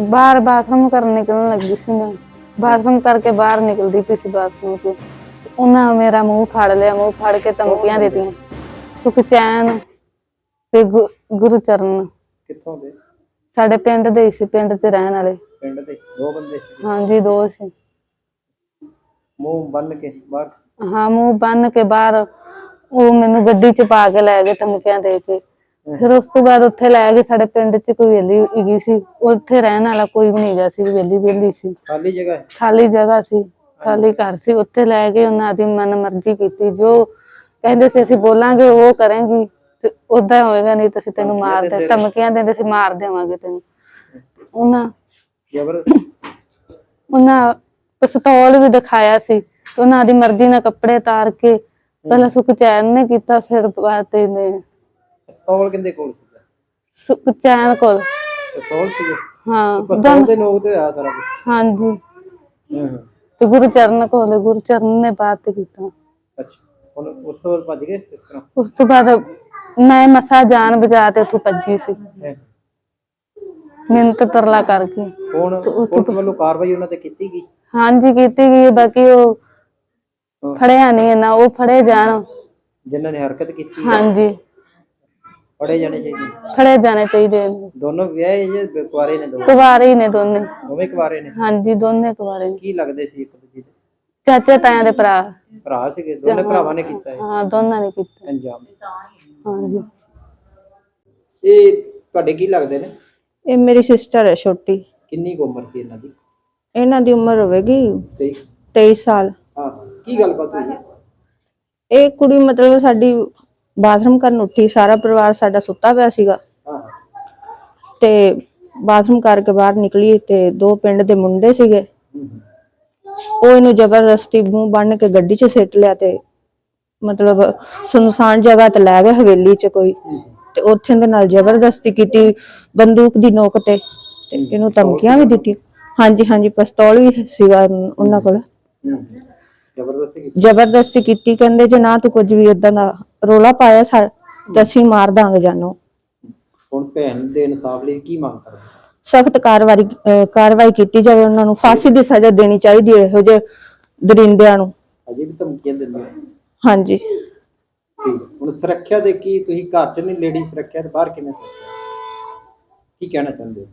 ਬਾਹਰ ਬਾਥਰੂਮ ਕਰਨ ਨਿਕਲਣ ਲੱਗੀ ਸੀ ਮੈਂ ਬਾਥਰੂਮ ਕਰਕੇ ਬਾਹਰ ਨਿਕਲਦੀ ਪਈ ਸੀ ਬਾਥਰੂਮ ਤੋਂ। ਉਹਨਾਂ ਮੇਰਾ ਮੂੰਹ ਫੜ ਲਿਆ ਮੂੰਹ ਫੜ ਕੇ ਧਮਕੀਆਂ ਦਿੱਤੀਆਂ। ਸੁਖਚੈਨ ਤੇ ਗੁ- ਗੁਰਚਰਨ। ਕਿੱਥੋਂ ਦੇ? ਸਾਡੇ ਪਿੰਡ ਦੇ ਹੀ ਸੀ ਪਿੰਡ 'ਚ ਰਹਿਣ ਵਾਲੇ। ਪਿੰਡ ਦੇ ਦੋ ਬੰਦੇ ਸੀ। ਹਾਂਜੀ ਦੋ ਸੀ। ਮੂੰਹ ਬੰਨ ਕੇ ਬਾਹਰ? ਹਾਂ ਮੂੰਹ ਬੰਨ ਕੇ ਬਾਹਰ ਉਹ ਮੈਨੂੰ ਗੱਡੀ 'ਚ ਪਾ ਕੇ ਲੈ ਗਏ ਧਮਕੀਆਂ ਦੇ ਕੇ। ਫਿਰ ਉਸ ਤੋਂ ਬਾਅਦ ਉੱਥੇ ਲੈ ਗਏ ਸਾਡੇ ਪਿੰਡ 'ਚ ਕੋਈ ਵੇਲੀ ਹੈਗੀ ਸੀ। ਉੱਥੇ ਰਹਿਣ ਵਾਲਾ ਕੋਈ ਵੀ ਨਹੀਂ ਗਿਆ ਸੀ ਵੇਲੀ ਵੇਲੀ ਸੀ। ਖਾਲੀ ਜਗ੍ਹਾ ਹੈ ਖਾਲੀ ਜਗ੍ਹਾ ਸੀ ਖਾਲੀ ਘਰ ਸੀ। ਉੱਥੇ ਲੈ ਕੇ ਉਹਨਾਂ ਦੀ ਮਨ ਮਰਜ਼ੀ ਕੀਤੀ। ਜੋ ਕਹਿੰਦੇ ਸੀ ਅਸੀਂ ਬੋਲਾਂਗੇ ਉਹ ਕਰਾਂਗੀ ਤੇ ਉਦਾਂ ਹੋਏਗਾ ਨਹੀਂ ਤਾਂ ਅਸੀਂ ਤੈਨੂੰ ਮਾਰ ਦੇ ਧਮਕੀਆਂ ਦਿੰਦੇ ਸੀ ਮਾਰ ਦੇਵਾਂਗੇ ਤੈਨੂੰ। ਉਹਨਾਂ ਜਬਰ ਉਹਨਾਂ ਪਿਸਤੌਲ ਵੀ ਦਿਖਾਇਆ ਸੀ। ਉਹਨਾਂ ਦੀ ਮਰਜ਼ੀ ਨਾਲ ਕੱਪੜੇ ਤਾਰ ਕੇ ਪਹਿਲਾਂ ਸੁਖਚੈਨ ਨੇ ਕੀਤਾ ਫਿਰ ਬਾਅਦ ਤੇ ਨੇ ਪਿਸਤੌਲ ਕਿੰਦੇ ਕੋਲ ਸੀ ਸੁਖਚੈਨ ਕੋਲ। ਪਿਸਤੌਲ ਸੀ ਹਾਂ ਪਿਸਤੌਲ ਦੇ ਨੋਕ ਤੇ ਹੋਇਆ ਸਾਰਾ ਕੁਝ ਹਾਂਜੀ। ਹਾਂ ਤੇ ਗੁਰਚਰਨ ਕੋਲ ਗੁਰਚਰਨ ਨੇ ਬਾਤ ਤੇ ਕੀਤਾ। ਅੱਛਾ। ਹੁਣ ਉਸ ਤੋਂ ਬਾਅਦ ਭੱਜ ਗਏ ਇਸ ਤਰ੍ਹਾਂ? ਉਸ ਤੋਂ ਬਾਅਦ ਮੈਂ ਮਸਾ ਜਾਨ ਬਚਾ ਤੇ ਉੱਥੋਂ ਭੱਜੀ ਸੀ। ਹੈਂ। ਮਿੰਤ ਤਰਲਾ ਕਰਕੇ। ਹੁਣ ਪੁਲਿਸ ਵੱਲੋਂ ਕਾਰਵਾਈ ਉਹਨਾਂ ਤੇ ਕੀਤੀ ਗਈ? ਹਾਂਜੀ ਕੀਤੀ ਗਈ ਹੈ, ਬਾਕੀ ਉਹ ਹਾਂ। ਫੜਿਆ ਨਹੀਂ ਨਾ ਉਹ ਫੜੇ ਜਾਣ। ਜਿਨ੍ਹਾਂ ਨੇ ਹਰਕਤ ਕੀਤੀ ਹਾਂਜੀ। ਫੜੇ ਜਾਣੇ ਚਾਹੀਦੇ? ਫੜੇ ਜਾਣੇ ਚਾਹੀਦੇ ਨੇ। ਦੋਨੋਂ ਵਿਆਹੇ ਜੇ ਕੁਆਰੇ ਨੇ ਦੋ ਕੁਵਾਰੇ ਹੀ ਨੇ ਦੋਨੇ। ਦੋਵੇਂ ਕੁਆਰੇ ਨੇ? ਹਾਂਜੀ ਦੋਨੇ ਕੁਵਾਰੇ ਨੇ। ਕੀ ਲੱਗਦੇ ਸੀ ਇੱਕ ਦੂਜੇ ਦੇ? ਚਾਚੇ ਤਾਇਆਂ ਦੇ ਭਰਾ। ਭਰਾ ਸੀਗੇ? ਦੋਨੇ ਭਰਾਵਾਂ ਨੇ ਕੀਤਾ ਇਹ? ਹਾਂ ਦੋਨਾਂ ਨੇ ਕੀਤਾ। ਅੰਜਾਮ ਹਾਂਜੀ। ਇਹ ਤੁਹਾਡੇ ਕੀ ਲੱਗਦੇ ਨੇ? ਇਹ ਮੇਰੀ ਸਿਸਟਰ ਹੈ ਛੋਟੀ। ਕਿੰਨੀ ਕੁ ਉਮਰ ਸੀ ਇਹਨਾਂ ਦੀ? ਇਹਨਾਂ ਦੀ ਉਮਰ ਹੋਵੇਗੀ ਤੇ 23 ਸਾਲ। ਹਾਂ। ਕੀ ਗੱਲਬਾਤ ਹੋਈ ਹੈ? ਇਹ ਕੁੜੀ ਮਤਲਬ ਸਾਡੀ ਬਾਥਰੂਮ ਕਰਨ ਉੱਠੀ, ਸਾਰਾ ਪਰਿਵਾਰ ਸਾਡਾ ਸੁੱਤਾ ਪਿਆ ਸੀਗਾ। ਤੇ ਬਾਥਰੂਮ ਕਰਕੇ ਬਾਹਰ ਨਿਕਲੀ ਤੇ ਦੋ ਪਿੰਡ ਦੇ ਮੁੰਡੇ ਸੀਗੇ। ਉਹ ਇਹਨੂੰ ਜ਼ਬਰਦਸਤੀ ਮੂੰਹ ਬੰਨ ਕੇ ਗੱਡੀ 'ਚ ਸਿੱਟ ਲਿਆ ਤੇ ਮਤਲਬ ਸੁਨਸਾਨ ਜਗ੍ਹਾ ਤੇ ਲੈ ਗਏ ਹਵੇਲੀ 'ਚ ਕੋਈ। ਤੇ ਉੱਥੇ ਦੇ ਨਾਲ ਜ਼ਬਰਦਸਤੀ ਕੀਤੀ ਬੰਦੂਕ ਦੀ ਨੋਕ ਤੇ ਤੇ ਇਹਨੂੰ ਧਮਕੀਆਂ ਵੀ ਦਿੱਤੀ ਹਾਂਜੀ ਹਾਂਜੀ, ਪਿਸਤੌਲ ਵੀ ਸੀਗਾ ਉਹਨਾਂ ਕੋਲ। ਜ਼ਬਰਦਸਤੀ ਕੀਤੀ? ਜ਼ਬਰਦਸਤੀ ਕੀਤੀ ਕਹਿੰਦੇ ਜੇ ਨਾ ਤੂੰ ਕੁਝ ਵੀ ਇਦਾਂ ਦਾ ਰੋਲਾ ਪਾਇਆ ਸਾ ਤੇ ਅਸੀਂ ਮਾਰ ਦਾਂਗੇ ਜਾਨੋ। ਹੁਣ ਭੈਣ ਦੇ ਇਨਸਾਫ ਲਈ ਕੀ ਮੰਗ ਕਰਦੇ? ਸਖਤ ਕਾਰਵਾਈ ਅਹ ਕਾਰਵਾਈ ਕੀਤੀ ਜਾਵੇ ਉਹਨਾਂ ਨੂੰ ਫਾਂਸੀ ਦੀ ਸਜ਼ਾ ਦੇਣੀ ਚਾਹੀਦੀ ਹੈ ਇਹੋ ਜਿਹੇ ਦਰਿੰਦਿਆਂ ਨੂੰ। ਅਜੇ ਵੀ ਧਮਕੀਆਂ ਦਿੰਦੇ ਹੋ? ਹਾਂਜੀ। ਠੀਕ ਹੁਣ ਸੁਰੱਖਿਆ ਦੇ ਕੀ ਤੁਸੀਂ ਘਰ ਚ ਨਹੀਂ ਲੇਡੀ ਸੁਰੱਖਿਆ ਤੇ ਬਾਹਰ ਕਿਵੇਂ ਸੁਰੱਖਿਆ? ਕੀ ਕਹਿਣਾ ਚਾਹੁੰਦੇ ਹੋ?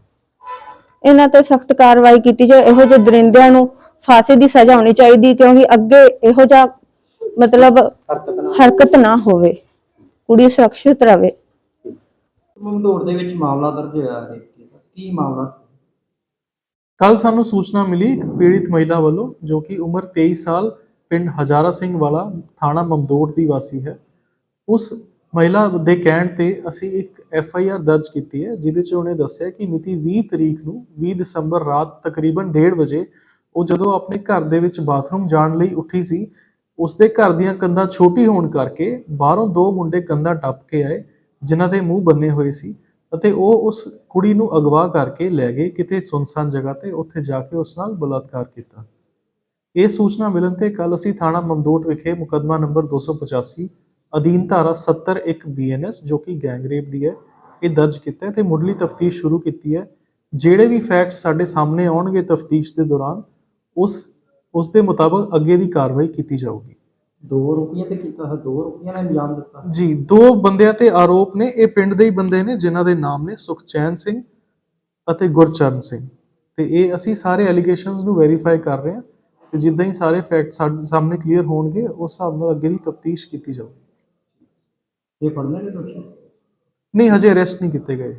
ਇਹਨਾਂ ਤੇ ਸਖਤ ਕਾਰਵਾਈ ਕੀਤੀ ਜਾਵੇ ਇਹੋ ਜਿਹੇ ਦਰਿੰਦਿਆਂ ਨੂੰ ਫਾਂਸੀ ਦੀ ਸਜ਼ਾ ਹੋਣੀ ਚਾਹੀਦੀ ਕਿਉਂਕਿ ਅੱਗੇ ਇਹੋ ਜਿਹਾ ਮਤਲਬ ਹਰਕਤ ਨਾ ਹੋਵੇ। ਕੁੜੀ ਸੁਰੱਖਿਅਤ ਰਵੇ। ਮੰਦੋੜ ਦੇ ਵਿੱਚ ਮਾਮਲਾ ਦਰਜ ਹੋਇਆ ਹੈ। ਕੀ ਮਾਮਲਾ ਕੱਲ ਸਾਨੂੰ ਸੂਚਨਾ ਮਿਲੀ ਇੱਕ ਪੀੜਿਤ ਮਹਿਲਾ ਵੱਲੋਂ ਜੋ ਕਿ ਉਮਰ 23 ਸਾਲ ਪਿੰਡ ਹਜ਼ਾਰਾ ਸਿੰਘ ਵਾਲਾ ਥਾਣਾ ਮਮਦੋਟ ਦੀ ਵਾਸੀ ਹੈ। ਉਸ ਮਹਿਲਾ ਦੇ ਕਹਿਣ ਤੇ ਅਸੀਂ ਇੱਕ ਐਫ ਆਈ ਆਰ ਦਰਜ ਕੀਤੀ ਹੈ ਜਿਹਦੇ 'ਚ ਉਹਨੇ ਦੱਸਿਆ ਕਿ ਮਿਤੀ 20 ਤਰੀਕ ਨੂੰ 20 ਦਸੰਬਰ ਰਾਤ ਤਕਰੀਬਨ 1:30 ਵਜੇ ਉਹ ਜਦੋਂ ਆਪਣੇ ਘਰ ਦੇ ਵਿੱਚ ਬਾਥਰੂਮ ਜਾਣ ਲਈ ਉੱਠੀ ਸੀ, ਉਸਦੇ ਘਰ ਦੀਆਂ ਕੰਧਾਂ ਛੋਟੀ ਹੋਣ ਕਰਕੇ ਬਾਹਰੋਂ ਦੋ ਮੁੰਡੇ ਕੰਧਾਂ ਟੱਪ ਕੇ ਆਏ, ਜਿਨ੍ਹਾਂ ਦੇ ਮੂੰਹ ਬੰਨੇ ਹੋਏ ਸੀ ਅਤੇ ਉਹ ਉਸ ਕੁੜੀ ਨੂੰ ਅਗਵਾ ਕਰਕੇ ਲੈ ਗਏ ਕਿਤੇ ਸੁਨਸਾਨ ਜਗ੍ਹਾ ਤੇ, ਉੱਥੇ ਜਾ ਕੇ ਉਸ ਨਾਲ ਬਲਾਤਕਾਰ ਕੀਤਾ। ਇਹ ਸੂਚਨਾ ਮਿਲਣ ਤੇ ਕੱਲ ਅਸੀਂ ਥਾਣਾ ਮਮਦੋਟ ਵਿਖੇ ਮੁਕੱਦਮਾ ਨੰਬਰ 285 ਅਧੀਨ ਧਾਰਾ 70 1 ਬੀਐਨਐਸ ਜੋ ਕਿ ਗੈਂਗਰੇਪ ਦੀ ਹੈ, ਇਹ ਦਰਜ ਕੀਤਾ ਹੈ ਤੇ ਮੁੱਢਲੀ ਤਫਤੀਸ਼ ਸ਼ੁਰੂ ਕੀਤੀ ਹੈ। ਜਿਹੜੇ ਵੀ ਫੈਕਟਸ ਸਾਡੇ ਸਾਹਮਣੇ ਆਉਣਗੇ ਤਫਤੀਸ਼ ਦੇ ਦੌਰਾਨ ਉਸ ਉਸ ਦੇ ਮੁਤਾਬਕ ਅੱਗੇ ਦੀ ਕਾਰਵਾਈ ਕੀਤੀ ਜਾਊਗੀ। ਦੋ ਰੁਪਈਏ ਤੇ ਕੀਤਾ ਹੈ ਦੋ ਰੁਪਈਆਂ ਨੇ ਇਲਜ਼ਾਮ ਦਿੱਤਾ। ਜੀ ਦੋ ਬੰਦਿਆਂ ਤੇ ਆਰੋਪ ਨੇ ਇਹ ਪਿੰਡ ਦੇ ਹੀ ਬੰਦੇ ਨੇ ਜਿਨ੍ਹਾਂ ਦੇ ਨਾਮ ਨੇ ਸੁਖਚੈਨ ਸਿੰਘ ਅਤੇ ਗੁਰਚਰਨ ਸਿੰਘ। ਤੇ ਇਹ ਅਸੀਂ ਸਾਰੇ ਐਲੀਗੇਸ਼ਨਸ ਨੂੰ ਵੈਰੀਫਾਈ ਕਰ ਰਹੇ ਹਾਂ ਤੇ ਜਿੱਦਾਂ ਹੀ ਸਾਰੇ ਫੈਕਟ ਸਾਡੇ ਸਾਹਮਣੇ ਕਲੀਅਰ ਹੋਣਗੇ ਉਸ ਹਿਸਾਬ ਨਾਲ ਅੱਗੇ ਦੀ ਤਫਤੀਸ਼ ਕੀਤੀ ਜਾਊਗੀ। ਇਹ ਫੜਨੇ ਨੇ ਦੋਸ਼ੀ ਨਹੀਂ ਹਜੇ ਅਰੈਸਟ ਨਹੀਂ ਕੀਤੇ ਗਏ।